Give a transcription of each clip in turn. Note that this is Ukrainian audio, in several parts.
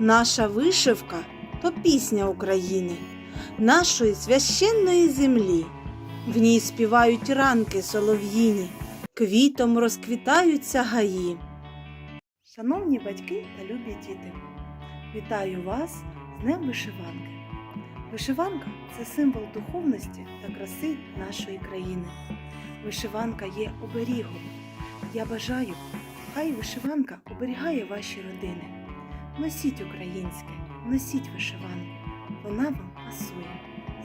Наша вишивка то пісня України, нашої священної землі. В ній співають ранки солов'їні, квітом розквітаються гаї. Шановні батьки та любі діти, вітаю вас з Днем Вишиванки. Вишиванка це символ духовності та краси нашої країни. Вишиванка є оберігом. Я бажаю, хай вишиванка оберігає ваші родини. Носіть українське, носіть вишиванку. Вона вам пасує.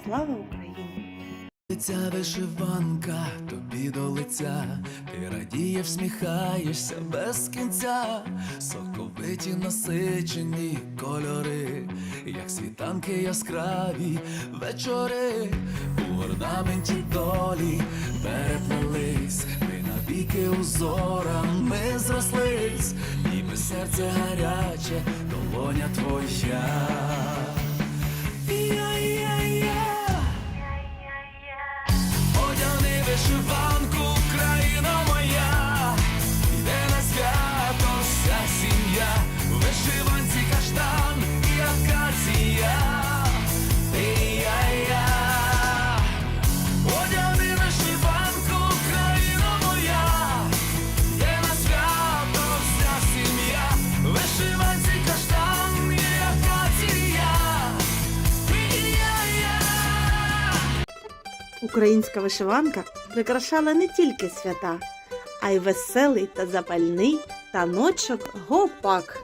Слава Україні! Ця вишиванка тобі до лиця, ти радієш, всміхаєшся без кінця, соковиті насичені кольори, як світанки яскраві вечори, у орнаменті долі переплелись, ми навіки узорами зрослись, серце гаряче, долоня твоя. Українська вишиванка прикрашала не тільки свята, а й веселий та запальний таночок гопак.